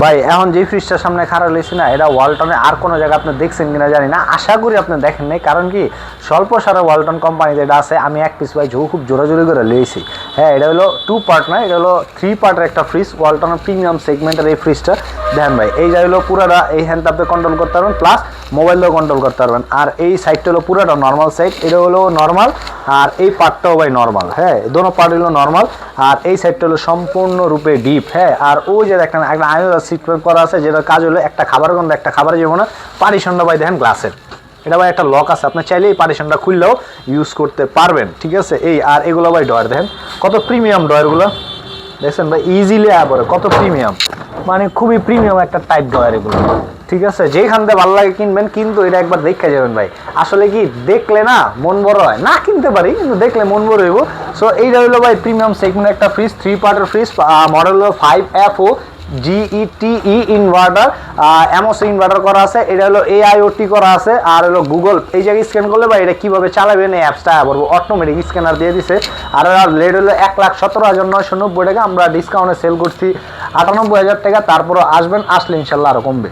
ভাই, এখন যে ফ্রিজটার সামনে খারাপ হয়েছে না এটা ওয়ালটনে আর কোনো জায়গায় আপনি দেখছেন কিনা জানি না। আশা করি আপনি দেখেন নাই, কারণ কি, স্বল্প সারা ওয়ালটন কোম্পানিতে এটা আছে, আমি এক পিস ভাই ঝৌ খুব জোরাজোরি করে লিয়েছি হ্যাঁ এটা হলো টু পার্ট না, এটা হলো থ্রি পার্টের একটা ফ্রিজ ওয়ালটনের প্রিমিয়াম সেগমেন্টের এই ফ্রিজটা দেখেন ভাই, এই যা হলো পুরাটা এই হ্যান্ড আপনি কন্ট্রোল করতে পারবেন প্লাস মোবাইল দিয়েও কন্ট্রোল করতে পারবেন। আর এই সাইডটা হলো পুরাটা নর্মাল সাইড এটা হলো নর্মাল আর এই পার্টটাও ভাই নর্মাল হ্যাঁ দোনো পার্ট হলো নর্মাল আর এই সাইডটা হলো সম্পূর্ণরূপে ডিপ হ্যাঁ আর ওই যে দেখেন, একটা আয়ো সিটমেন্ট করা আছে যেটা কাজ হলো একটা খাবার গন্ধ একটা খাবার যাব না পারিশনটা ভাই দেখেন গ্লাসের এটা ভাই একটা লক আছে, আপনি চাইলে এই পারিশনটা খুললেও ইউজ করতে পারবেন, ঠিক আছে? এই আর এগুলো ভাই ডয়ার দেখেন, কত প্রিমিয়াম ডয়ারগুলো দেখছেন ভাই ইজিলি আবার, কত প্রিমিয়াম মানে খুবই প্রিমিয়াম একটা টাইপ ডয়ার এগুলো, ঠিক আছে? যেখান থেকে ভালো লাগে কিনবেন, কিন্তু এটা একবার দেখে যাবেন ভাই। আসলে কি, দেখলে না মন বড় হয়। না কিনতে পারি, কিন্তু দেখলে মন বড় হইব। সো এইটা হলো ভাই প্রিমিয়াম সেগমেন্ট একটা ফ্রিজ থ্রি পার্টের ফ্রিজ মডেল হলো five F O GETE inverter MOC inverter করা আছে, এটা হলো এআইওটি করা আছে, আর হলো গুগল এই জায়গায় স্ক্যান করলে বা এটা কীভাবে চালাবেন এই অ্যাপসটা বলব অটোমেটিক স্ক্যানার দিয়ে দিছে। আর রেট হলো এক লাখ সতেরো হাজার নয়শো নব্বই টাকা, আমরা ডিসকাউন্টে সেল করছি আটানব্বই হাজার টাকা, তারপরও আসবেন, আসলে ইনশাল্লাহ আরও কমবে।